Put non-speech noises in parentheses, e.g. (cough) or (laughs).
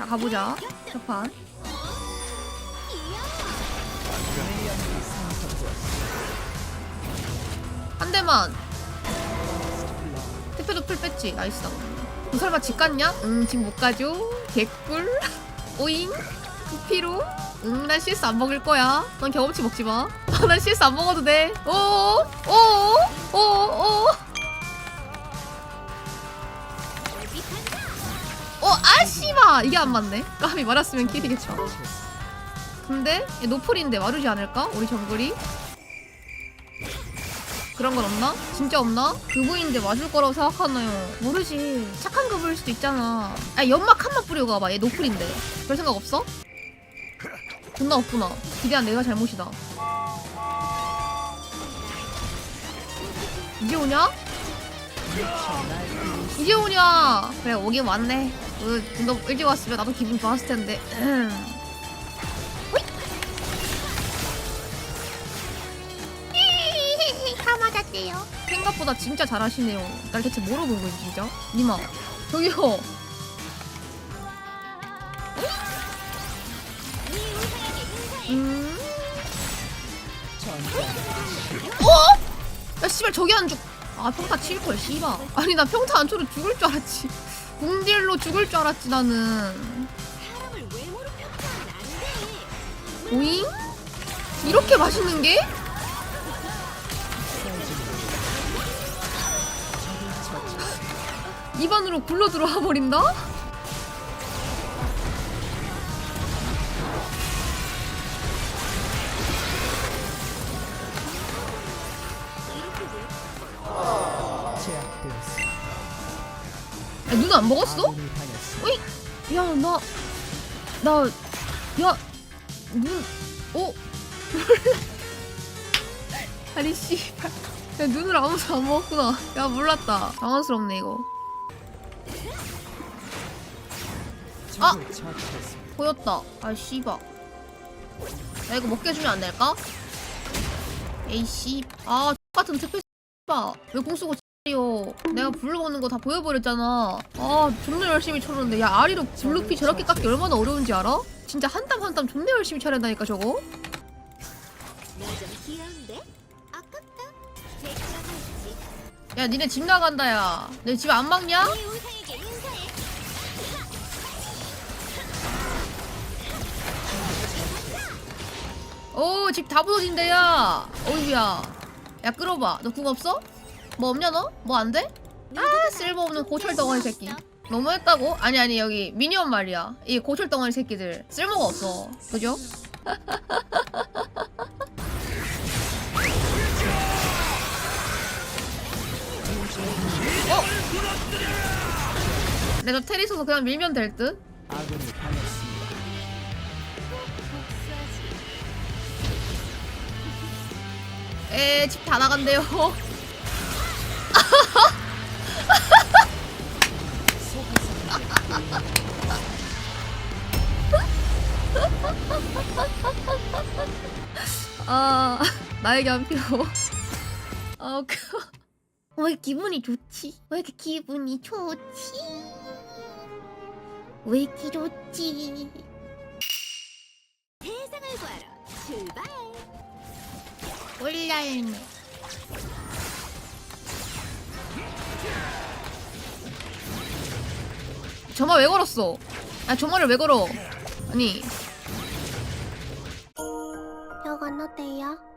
자 가보자. 첫판. 한 대만. 대표도 풀 뺐지? 나이스. 너 설마 집 갔냐? 응집못 가죠? 개꿀. (laughs) 오잉. 구피로. 응난 CS 안 먹을 거야. 넌 경험치 먹지 마난 (laughs) CS 안 먹어도 돼. 오오 오오 아씨마! 이게 안 맞네. 까미 말았으면 킬이겠죠. 근데 얘 노플인데 마르지 않을까? 우리 정글이? 그런 건 없나? 진짜 없나? 그부인데 맞을 거라고 생각하나요? 모르지. 착한 그부일 수도 있잖아. 아, 연막 한 번 뿌리고 가봐. 얘 노플인데. 별 생각 없어? 존나 없구나. 기대한 내가 잘못이다. 이제 오냐? 이제 오냐? 그래 오긴 왔네. 좀더 일찍 왔으면 나도 기분 좋았을 텐데. 다 맞았대요. (laughs) 생각보다 진짜 잘하시네요. 날 대체 뭐로 본 거지 진짜? 니마 저기요. 음. 어? 야 씨발 저기 안 죽. 아 평타 칠걸 씨발. 아니 나 평타 안 쳐도 죽을 줄 알았지. 궁딜로 죽을 줄 알았지 나는. 오잉? 이렇게 맛있는 게? (laughs) 입안으로 굴러 들어와 버린다? 야, 눈안 먹었어? 어이? 야, 나, 나, 야, 눈, 어? (laughs) 아니, 씨발. 야, 눈을 아무도 안 먹었구나. 야, 몰랐다. 당황스럽네, 이거. 아! 보였다. 아, 씨발. 야, 이거 먹게 해주면 안 될까? 에이, 씨. 아, 같은 특별 씨발. 왜 공수고 요 내가 먹는 거 다 보여버렸잖아. 아, 존나 열심히 쳤는데. 야, 아리로 블루피 저렇게 깎기 얼마나 어려운지 알아? 진짜 한 땀 한 땀 존나 열심히 저거. 아깝다. 내 들어가야지. 야, 니네 집 나간다, 야. 내 집 안 막냐? 오, 집 다 부서진대, 야. 어이구야. 야, 끌어봐. 너 궁 없어? 뭐 없냐, 너? 뭐 안 돼? 아, 쓸모없는 고철 덩어리 새끼. 너무했다고? 아니 아니 여기 미니언 말이야. 이 고철 덩어리 새끼들 쓸모가 없어. 그죠? (laughs) 어? 내가 테리 있어서 그냥 밀면 될 듯? 아군이 당했습니다. 에, 집 다 나간대요. (laughs) 아, 나에게 한 표. 아, 그. 왜 기분이 좋지? 왜 이렇게 기분이 좋지? 왜 이렇게 좋지? 세상을 구하러 출발. 올랄매. 점화 왜 걸었어? 아 점화를 왜 걸어? 아니 벽 건너대요.